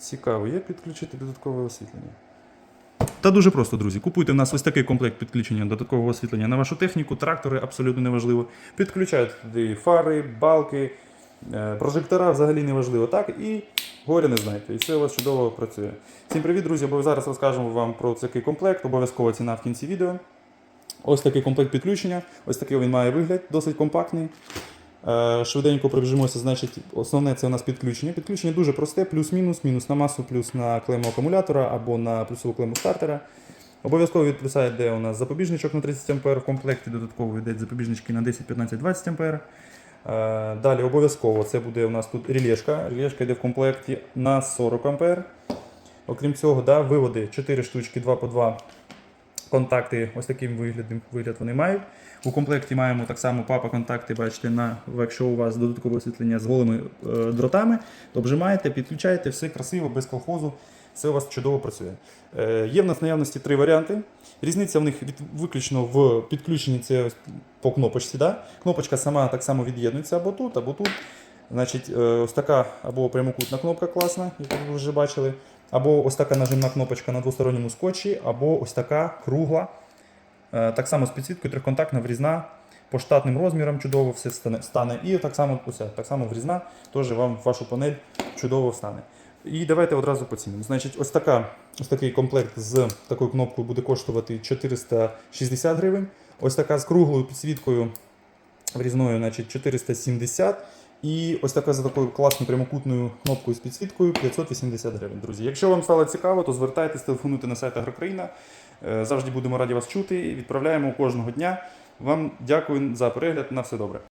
Цікаво, як підключити додаткове освітлення? Та дуже просто, друзі. Купуйте в нас ось такий комплект підключення додаткового освітлення на вашу техніку, трактори абсолютно неважливо. Підключаєте туди фари, балки, е, прожектора взагалі неважливо. Так, і горя не знаєте. І все у вас чудово працює. Всім привіт, друзі! Бо зараз розкажемо вам про такий комплект. Обов'язково ціна в кінці відео. Ось такий комплект підключення. Ось такий він має вигляд, досить компактний. Е, Швиденько пробіжимося, значить, основне це у нас підключення. Підключення дуже просте, плюс-мінус, мінус на масу, плюс на клему акумулятора або на плюсову клему стартера. Обов'язково від йде у нас запобіжничок на 30 А, в комплекті додатково йдуть запобіжнички на 10, 15, 20 А. Далі обов'язково це буде у нас тут релешка. Релешка йде в комплекті на 40 А. Окрім цього, да, виводи 4 штучки 2 по 2 контакти, ось таким виглядом вигляд вони мають. У комплекті маємо так само папа контакти, бачите, на, якщо у вас додаткове освітлення з голими е, дротами, то обжимаєте, підключаєте, все красиво, без колхозу, все у вас чудово працює. Е, є в нас наявності три варіанти. Різниця в них від, виключно в підключенні це по кнопочці. Да? Кнопочка сама так само від'єднується або тут, або тут. Значить, е, ось така або прямокутна кнопка класна, яку ви вже бачили, або ось така нажимна кнопочка на двосторонньому скотчі, або ось така кругла. Е, Так само з підсвіткою триконтактна врізна, по штатним розмірам чудово все стане. І так само, усе, так само врізна, теж вам вашу панель чудово встане. І давайте одразу поцінимо. Значить, ось, така, ось такий комплект з такою кнопкою буде коштувати 460 гривень. Ось така з круглою підсвіткою врізною, значить 470. І ось така за такою класною прямокутною кнопкою з підсвіткою 580 гривень. Друзі, якщо вам стало цікаво, то звертайтесь, телефонуйте на сайт Агрокраїна. Е, Завжди будемо раді вас чути. Відправляємо кожного дня. Вам дякую за перегляд. На все добре.